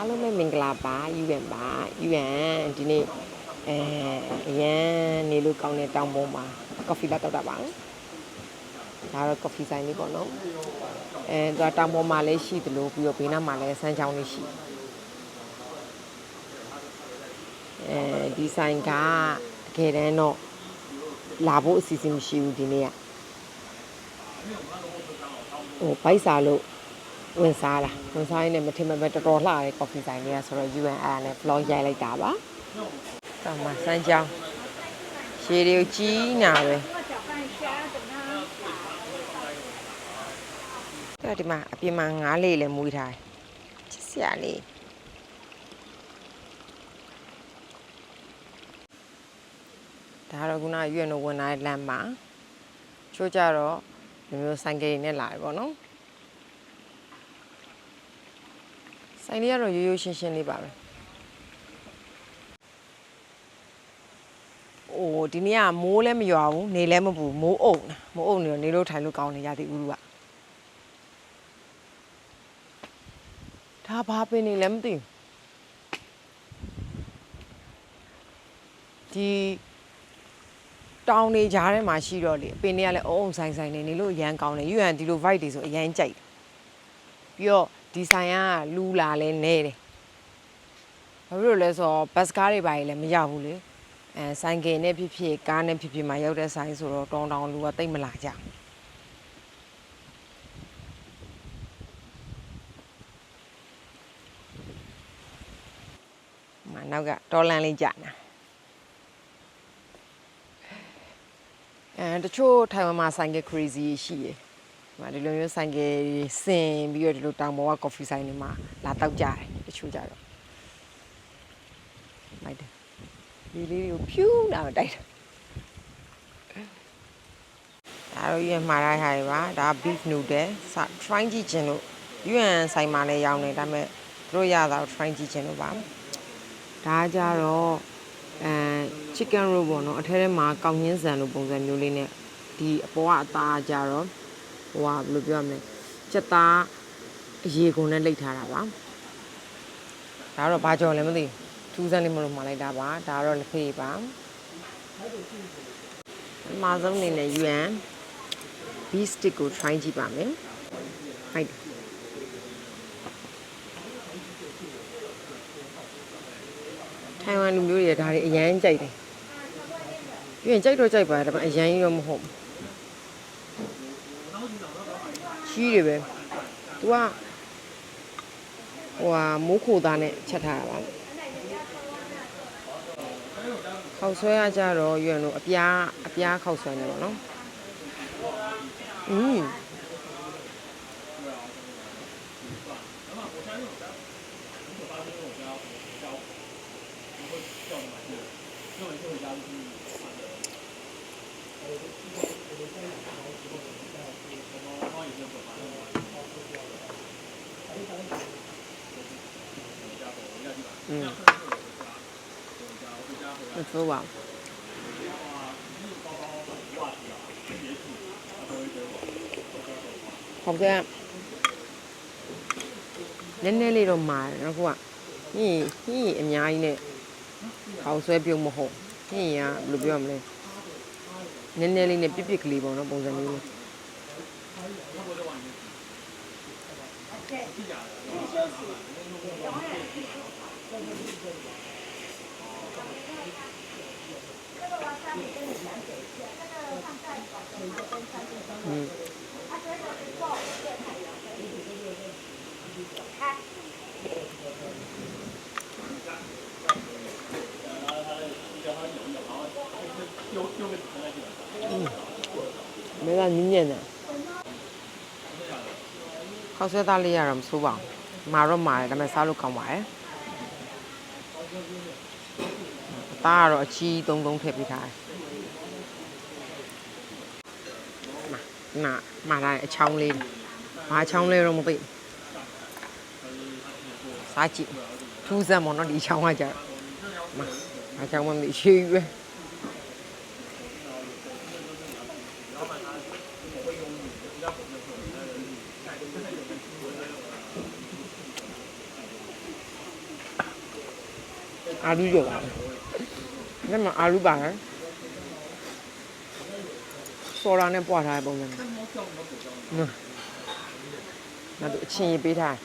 အားလုံးပဲမင်္ဂလာပါယူရန်ပါယူရန်ဒီနေ့အဲအရန်နေလို့ကောင်းတဲ့တောင်ပေါ်မှာကော်ဖီလာတောက်တာပါဒါတော့ကော်ဖီဆိုင်လေးပေါ့နော်အဲသူကတောင်ပေါ်မှာလည်းရှိတယ်လို့ပြီးတော့ဘေးနားမှာလည်းစမ်းချောင်းလေးရှိအဲဒီဆိုင်ကတကယ်တမ်းတော့လာဖို့အစီအစဉ်မရှိဘူးဒီနေ့ကဟိုဘိုက်စာလို့ ဝင်စားလာဝင်စားရင်းနဲ့မထင်မပဲတော်တော်လှတဲ့ coffee ဆိုင်လေးကဆိုတော့ UNR နဲ့ vlog ရိုက်လိုက်တာပါ။တောင်မှာစမ်းကြောင်းရှည်တွေကိုကြီးနာပဲ။ဒါဒီမှာအပြင်မှာငါးလေးလည်းမွေးထားတယ်။ချစ်စရာလေးဒါတော့ခုန UN ဝင်လာတဲ့လမ်းမှာချိုးကြတော့ဒီမျိုးဆိုင်ကယ်နဲ့လာတယ်ပေါ့နော်။ ဆိုင်လေးကတော့ရိုးရိုးရှင်းရှင်းလေးပါပဲ။အိုးဒီနေ့ကမိုးလည်းမရွာဘူးနေလည်းမပူမိုးအုပ်တာမိုးအုပ်နေတော့နေလို့ထိုင်လို့ကောင်းနေရသည်ဥရုကဒါဘာပင်နေလဲမသိဘူးဒီတောင်နေကြားထဲမှာရှိတော့လေအပင်တွေကလည်းအုံအုံဆိုင်ဆိုင်နေနေလို့အရန်ကောင်းတယ်ယူရန်ဒီလို vibe တွေဆိုအရန်ကြိုက်တယ်ပြီးတော့ ဒီဆိုင်ကလူလာလဲနေတယ်ဘာဖြစ်လို့လဲဆိုတော့ဘတ်စကားတွေပါလည်းမရောက်ဘူးလေအဲဆိုင်ကယ်နဲ့ဖြစ်ဖြစ်ကားနဲ့ဖြစ်ဖြစ်မှာရောက်တဲ့ဆိုင်ဆိုတော့တောင်းတောင်းလူကတိတ်မလာကြဘူးမနောက်ကတော်လန်လေးကြာနာအဲတချို့ထိုင်ဝမ်မှာဆိုင်ကယ် crazy ရှိရယ် ဒီမှာဒီလိုမျိုးဆိုင်ကယ်စင်ပြီးတော့ဒီလိုတောင်ပေါ်က coffee ဆိုင်တွေမှာလာတောက်ကြတယ်တချို့ကြတော့လိုက်တယ်ဒီလေးတွေကိုဖြူးလာတော့တိုက်တယ်ဒါတော့ရမှားရဟာတွေပါဒါ beef noodle စ try ကြည့်ခြင်းလို့ UN ဆိုင်မှာလည်းရောင်းနေဒါပေမဲ့သူတို့ရတာကို try ကြည့်ခြင်းလို့ပါဒါကြတော့အဲ chicken roll ပေါ့နော်အထဲထဲမှာကောင်းညင်းဆန်လိုပုံစံမျိုးလေးနဲ့ဒီအပေါ်ကအသားကြတော့ ဟိုကဘယ်လိုပြောရမလဲစက်သားအရေကုန်နဲ့လိတ်ထားတာပါဒါတော့ဘာကြော်လဲမသိဘူးထူးဆန်းလေးမလို့မှာလိုက်တာပါဒါတော့လက်ဖေးပါအမဆုံးအနေနဲ့ UN beef stick ကို try ကြည့်ပါမယ်ဟိုက်ထိုင်ဝမ်လူမျိုးတွေဒါတွေအရန်ကြိုက်တယ်ပြီးရင်ကြိုက်တော့ကြိုက်ပါတယ်ဒါပေမဲ့အရန်ကြီးတော့မဟုတ်ဘူး ကြီးတွေပဲ तू ကဟိုဟာမိုးခိုသားနဲ့ချက်ထားတာပါခောက်ဆွဲရကြတော့ရွံ့လို့အပြားအပြားခောက်ဆွဲနေပါတော့อืม อืมမဆိုးပါဘူးဟုတ်ကဲ့နည်းနည်းလေးတော့မာတယ်နော်ခုကညင်ညင်အများကြီးနဲ့ခေါင်းဆွဲပြုတ်မဟုတ်ညင်ကဘယ်လိုပြောရမလဲနည်းနည်းလေးနဲ့ပြစ်ပြစ်ကလေးပေါ့နော်ပုံစံမျိုးလေး อืมမဲကညင်ညင်တယ်ခေါက်ဆွဲသားလေးရတော့မဆိုးပါဘူးမာတော့မာတယ်ဒါပေမဲ့စားလို့ကောင်းပါတယ်အ သားကတော့အချီသုံးသုံးထည့်ပေးထားတယ်နာမာလာအချောင်းလေးဘာချောင်းလဲတော့မသိစားကြည့်ထူးစမ်းမနော်ဒီချောင်းကကြမာအချောင်းမသိရှိပဲအာလူကြော်ပါ ဒါမှအာလူပါတယ်စော်ရာနဲ့ပွားထားတဲ့ပုံစံနော်နောက်တော့အချင်းရေးပေးထားတယ်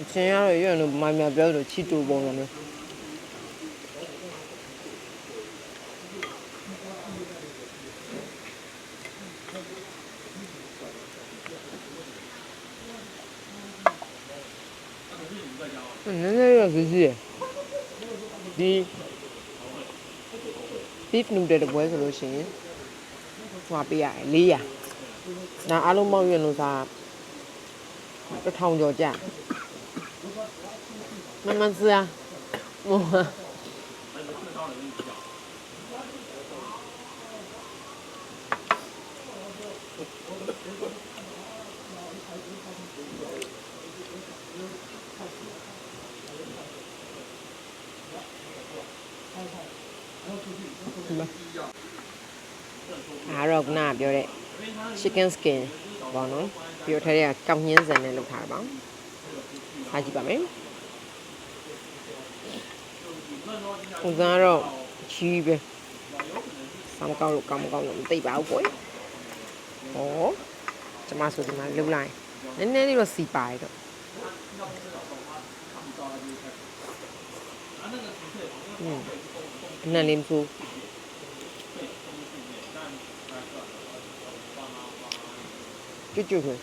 အချင်းရတော့ရွံ့လို့မိုင်မြပြောလို့ချီတူပုံစံမျိုး နည်းနည်းရစီစီရဒီ beef noodle တပွဲဆိုလို့ရှိရင်ဟိုပေးရတယ်400နာအားလုံးမောက်ရွံ့လို့စားတစ်ထောင်ကျော်ကြာမမစရာဟို အားတော့ကနာပြောတဲ့ chicken skin ပေါ့နော်ပြီးတော့ထဲထဲကကောက်ညင်းစံနဲ့လုပ်ထားတာပါစားကြည့်ပါမယ်ဟိုကတော့ကြီးပဲစမ်းကောက်လို့ကောင်းမကောင်းလို့မသိပါဘူးပေါ့ဟောကျမဆိုဒီမှာလှုပ်လိုက်နည်းနည်းလေးတော့စီပါတယ်တော့อืม အနံလေးမဆိုးကျွတ်ကျွတ်ခွေ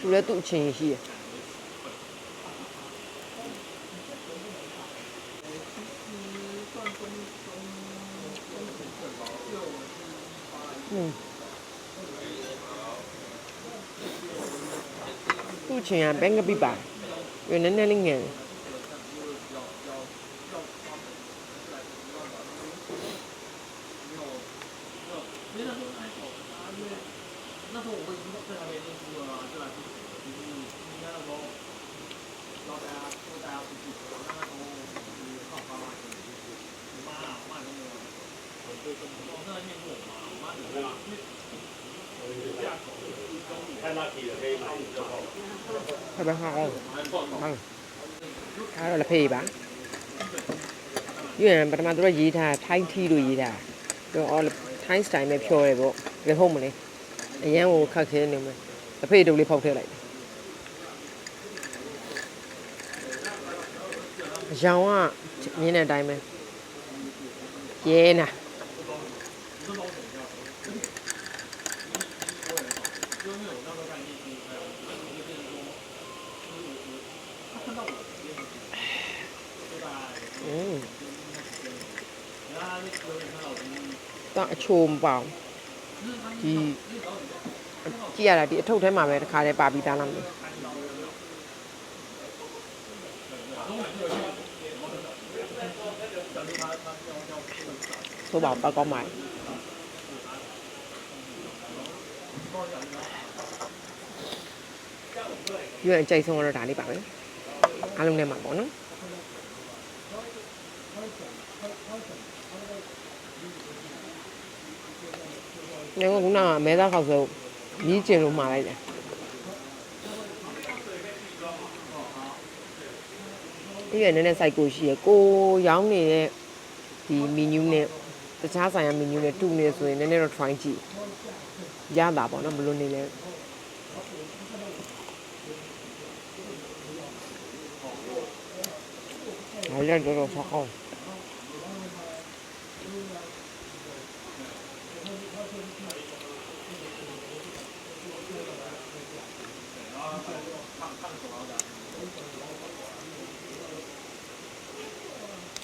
သူလည်းသူ့အချင်းရှိရอืมသူ့အချ င်းကဘယ်ကပိပါရနည်းနည်းလေးငယ်တယ် phải bán không vâng đó là phê bán như là bắt đầu tôi gì thà thái thi rồi gì thà rồi là thái style này pure này bộ cái hôm này anh em cũng khác thế này mà là phê đâu đi phong thế lại rau á như này đây mà yeah nè ừ. Đó, chồm vào thì chỉ là đi thâu thế mà về khá để bà bị ta làm đi số bảo ba con mày như là chạy xong rồi đã đi bảo ấy ăn luôn này mà bỏ nó ငါက ခုနကမဲသားခောက်ဆိုမြည်ကျင်လို့မှာလိုက်တယ်ဒီရနည်းနည်းစိုက်ကိုရှိရကိုရောင်းနေတဲ့ဒီမီနူးနဲ့တခြားဆိုင်ရာမီနူးနဲ့တူနေဆိုရင်နည်းနည်းတော့ try ကြည့်ရတာပေါ့နော်ဘလို့နေလဲအားရတော့တော့ဆောက်